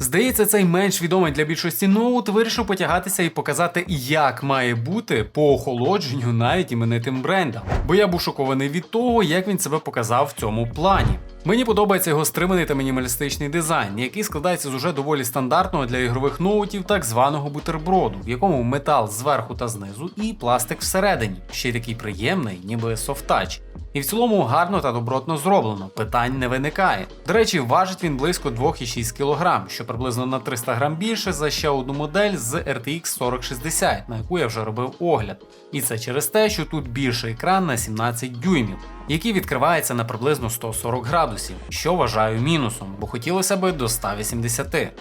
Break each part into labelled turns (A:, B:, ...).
A: Здається, цей менш відомий для більшості ноут вирішив потягатися і показати, як має бути по охолодженню навіть іменитим брендам. Бо я був шокований від того, як він себе показав в цьому плані. Мені подобається його стриманий та мінімалістичний дизайн, який складається з уже доволі стандартного для ігрових ноутів так званого бутерброду, в якому метал зверху та знизу і пластик всередині. Ще й такий приємний, ніби софтач. І в цілому гарно та добротно зроблено, питань не виникає. До речі, важить він близько 2,6 кг, що приблизно на 300 грам більше за ще одну модель з RTX 4060, на яку я вже робив огляд. І це через те, що тут більший екран на 17 дюймів, який відкривається на приблизно 140 градусів, що вважаю мінусом, бо хотілося би до 180.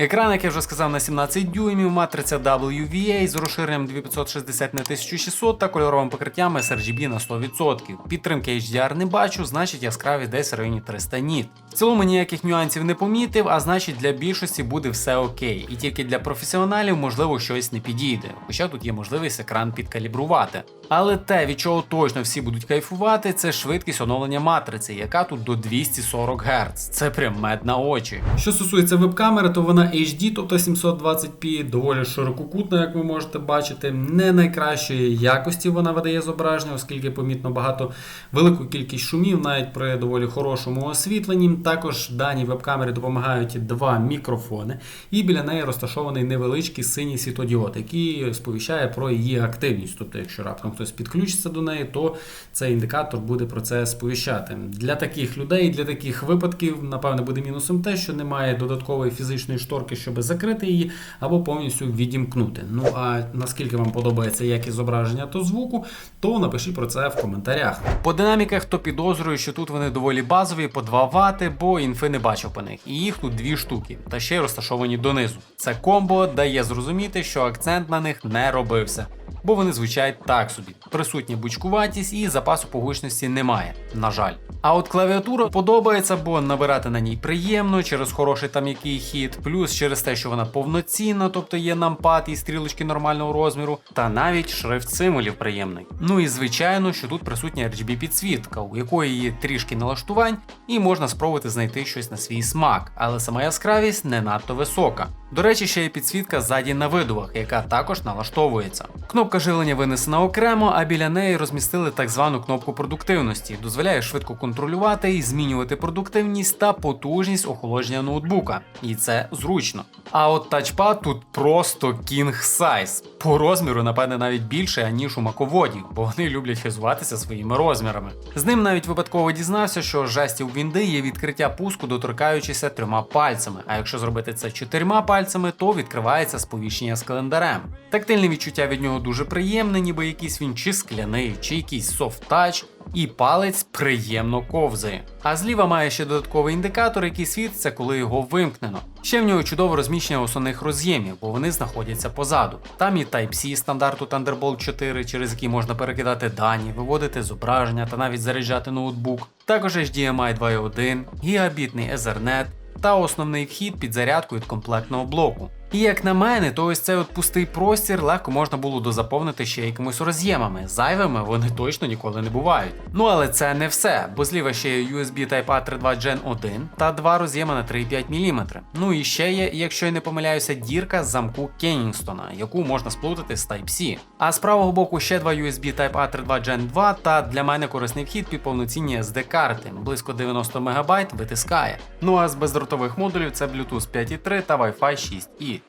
A: Екран, як я вже сказав, на 17 дюймів, матриця WVA з розширенням 2560 на 1600 та кольоровим покриттям sRGB на 100%. Підтримки HDR не бачу, значить яскравість десь в районі 300 ніт. В цілому ніяких нюансів не помітив, а значить для більшості буде все окей. І тільки для професіоналів можливо щось не підійде, хоча тут є можливість екран підкалібрувати. Але те, від чого точно всі будуть кайфувати, це швидкість оновлення матриці, яка тут до 240 Гц. Це прям мед на очі. Що стосується веб-камери, то вона HD, тобто 720p, доволі ширококутна, як ви можете бачити. Не найкращої якості вона видає зображення, оскільки помітно багато велику кількість шумів, навіть при доволі хорошому освітленні. Також даній веб-камері допомагають два мікрофони, і біля неї розташований невеличкий синій світодіод, який сповіщає про її активність. Тобто, якщо раптом хтось підключиться до неї, то цей індикатор буде про це сповіщати. Для таких людей, для таких випадків, напевне, буде мінусом те, що немає додаткової фізичної шторки, щоб закрити її, або повністю відімкнути. Ну а наскільки вам подобається якість зображення та звуку, то напишіть про це в коментарях. По динаміках, то підозрюю, що тут вони доволі базові, по 2 Вт, бо інфи не бачив по них. І їх тут дві штуки, та ще й розташовані донизу. Це комбо дає зрозуміти, що акцент на них не робився бо вони звучать так собі. Присутня бучкуватість і запасу по гучності немає, на жаль. А от клавіатура подобається, бо набирати на ній приємно через хороший там який хід, плюс через те, що вона повноцінна, тобто є нампад і стрілочки нормального розміру, та навіть шрифт символів приємний. Ну і звичайно, що тут присутня RGB підсвітка, у якої є трішки налаштувань, і можна спробувати знайти щось на свій смак, але сама яскравість не надто висока. До речі, ще є підсвітка ззаді на видувах, яка також налаштовується. Кнопка живлення винесена окремо, а біля неї розмістили так звану кнопку продуктивності, дозволяє швидко контролювати і змінювати продуктивність та потужність охолодження ноутбука. І це зручно. А от тачпад тут просто king size. По розміру, напевне, навіть більше, аніж у маководів, бо вони люблять хизуватися своїми розмірами. З ним навіть випадково дізнався, що жестів Вінди є відкриття пуску, доторкаючися трьома пальцями. А якщо зробити це чотирма пальцями, то відкривається сповіщення з календарем. Тактильне відчуття від нього дуже приємне, ніби якийсь він чи скляний, чи якийсь софт-тач і палець приємно ковзає. А зліва має ще додатковий індикатор, який світиться, коли його вимкнено. Ще в нього чудове розміщення основних роз'ємів, бо вони знаходяться позаду. Там і Type-C стандарту Thunderbolt 4, через який можна перекидати дані, виводити зображення та навіть заряджати ноутбук. Також HDMI 2.1, гігабітний Ethernet та основний вхід під зарядку від комплектного блоку. І як на мене, то ось цей от пустий простір легко можна було дозаповнити ще якимось роз'ємами. Зайвими вони точно ніколи не бувають. Ну але це не все, бо зліва ще є USB Type-A 3.2 Gen 1 та два роз'єми на 3,5 мм. Ну і ще є, якщо я не помиляюся, дірка з замку Кеннінгстона, яку можна сплутати з Type-C. А з правого боку ще два USB Type-A 3.2 Gen 2 та для мене корисний вхід під повноцінні SD-карти, близько 90 МБ витискає. Ну а з бездротових модулів це Bluetooth 5.3 та Wi-Fi 6E.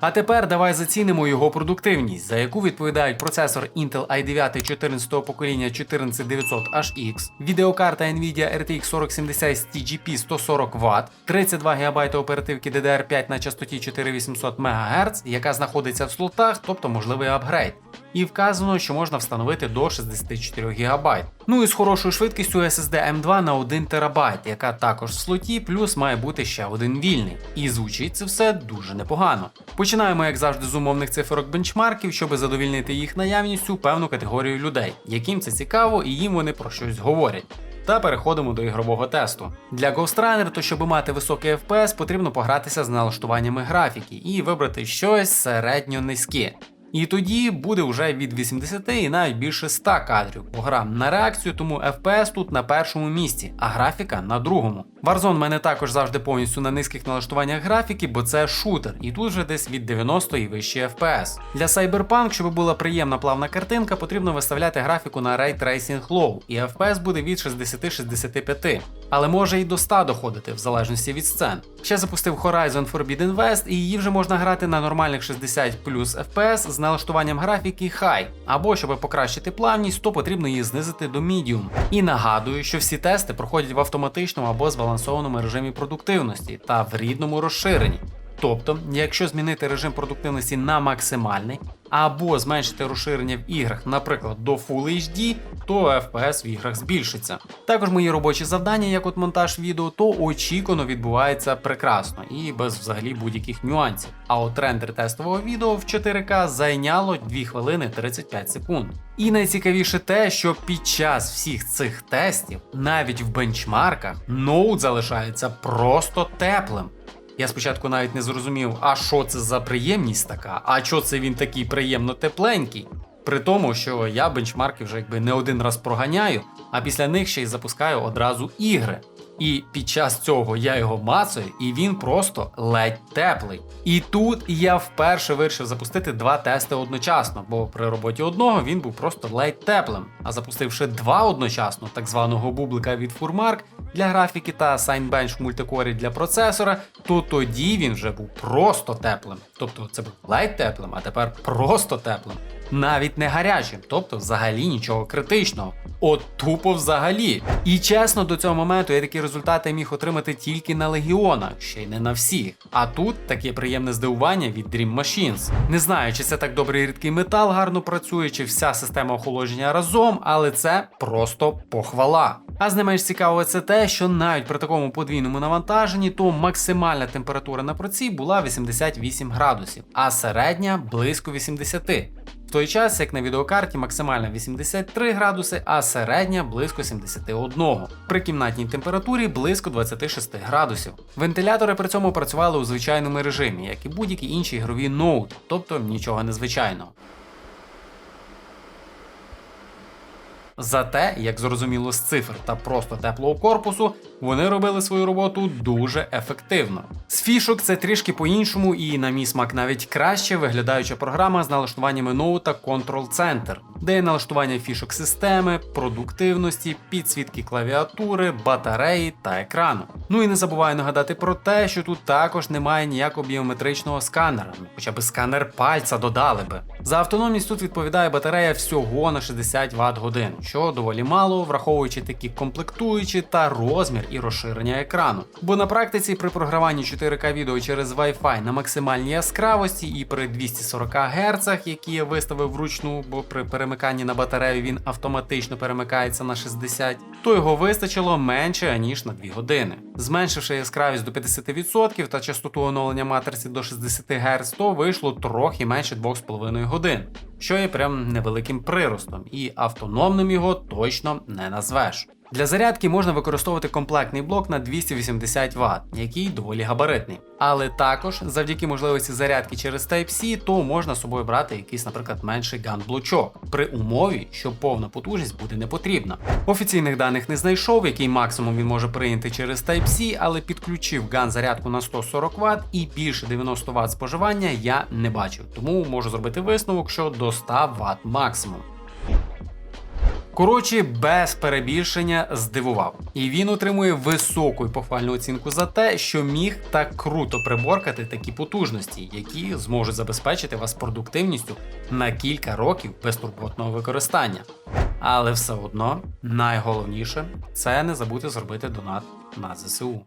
A: А тепер давай зацінимо його продуктивність, за яку відповідають процесор Intel i9 14 покоління 14900HX, відеокарта Nvidia RTX 4070 з TGP 140 Вт, 32 ГБ оперативки DDR5 на частоті 4800 МГц, яка знаходиться в слотах, тобто можливий апгрейд. І вказано, що можна встановити до 64 ГБ. Ну і з хорошою швидкістю SSD M2 на 1 ТБ, яка також в слоті, плюс має бути ще один вільний. І звучить це все дуже непогано. Починаємо, як завжди, з умовних циферок бенчмарків, щоб задовільнити їх наявністю певну категорію людей, яким це цікаво і їм вони про щось говорять. Та переходимо до ігрового тесту. Для Ghost Runner, то щоб мати високий FPS, потрібно погратися з налаштуваннями графіки і вибрати щось середньо низьке. І тоді буде вже від 80 і навіть більше 100 кадрів по на реакцію, тому FPS тут на першому місці, а графіка на другому. Warzone в мене також завжди повністю на низьких налаштуваннях графіки, бо це шутер, і тут вже десь від 90 і вище FPS. Для Cyberpunk, щоб була приємна плавна картинка, потрібно виставляти графіку на Ray Tracing Low, і FPS буде від 60-65, але може і до 100 доходити в залежності від сцен. Ще запустив Horizon Forbidden West, і її вже можна грати на нормальних 60 плюс FPS з налаштуванням графіки High, або щоб покращити плавність, то потрібно її знизити до Medium. І нагадую, що всі тести проходять в автоматичному або збалансованому режимі продуктивності та в рідному розширенні. Тобто, якщо змінити режим продуктивності на максимальний або зменшити розширення в іграх, наприклад, до Full HD, то FPS в іграх збільшиться. Також мої робочі завдання, як от монтаж відео, то очікувано відбувається прекрасно і без взагалі будь-яких нюансів. А от рендер тестового відео в 4К зайняло 2 хвилини 35 секунд. І найцікавіше те, що під час всіх цих тестів, навіть в бенчмарках, ноут залишається просто теплим. Я спочатку навіть не зрозумів, а що це за приємність така, а що це він такий приємно тепленький. При тому, що я бенчмарки вже якби не один раз проганяю, а після них ще й запускаю одразу ігри. І під час цього я його мацаю, і він просто ледь теплий. І тут я вперше вирішив запустити два тести одночасно, бо при роботі одного він був просто ледь теплим. А запустивши два одночасно, так званого бублика від Furmark для графіки та Signbench в мультикорі для процесора, то тоді він вже був просто теплим. Тобто це був ледь теплим, а тепер просто теплим. Навіть не гарячим, тобто взагалі нічого критичного. От тупо взагалі. І чесно, до цього моменту я такі результати міг отримати тільки на легіонах, ще й не на всіх. А тут таке приємне здивування від Dream Machines. Не знаю, чи це так добрий рідкий метал гарно працює, чи вся система охолодження разом, але це просто похвала. А з не менш цікаве це те, що навіть при такому подвійному навантаженні, то максимальна температура на проці була 88 градусів, а середня близько 80. Той час, як на відеокарті максимальна 83 градуси, а середня близько 71. При кімнатній температурі близько 26 градусів. Вентилятори при цьому працювали у звичайному режимі, як і будь-які інші ігрові ноут, тобто нічого незвичайного. Зате, як зрозуміло з цифр та просто теплого корпусу, вони робили свою роботу дуже ефективно. З фішок це трішки по-іншому, і на мій смак навіть краще виглядаюча програма з налаштуваннями ноута Control Center, де є налаштування фішок системи, продуктивності, підсвітки клавіатури, батареї та екрану. Ну і не забуваю нагадати про те, що тут також немає ніякого біометричного сканера, ну хоча б сканер пальця додали би. За автономність тут відповідає батарея всього на 60 Вт годин, що доволі мало, враховуючи такі комплектуючі та розмір і розширення екрану. Бо на практиці при програванні 4К відео через Wi-Fi на максимальній яскравості і при 240 Гц, які я виставив вручну, бо при перемиканні на батарею він автоматично перемикається на 60, то його вистачило менше ніж на 2 години. Зменшивши яскравість до 50% та частоту оновлення матриці до 60 Гц, то вийшло трохи менше 2,5 годин, що є прям невеликим приростом, і автономним його точно не назвеш. Для зарядки можна використовувати комплектний блок на 280 Вт, який доволі габаритний. Але також завдяки можливості зарядки через Type-C, то можна з собою брати якийсь, наприклад, менший ган-блочок, при умові, що повна потужність буде не потрібна. Офіційних даних не знайшов, який максимум він може прийняти через Type-C, але підключив ган зарядку на 140 Вт і більше 90 Вт споживання я не бачив, тому можу зробити висновок, що до 100 Вт максимум. Коротше, без перебільшення здивував. І він отримує високу і похвальну оцінку за те, що міг так круто приборкати такі потужності, які зможуть забезпечити вас продуктивністю на кілька років безтурботного використання. Але все одно найголовніше це не забути зробити донат на ЗСУ.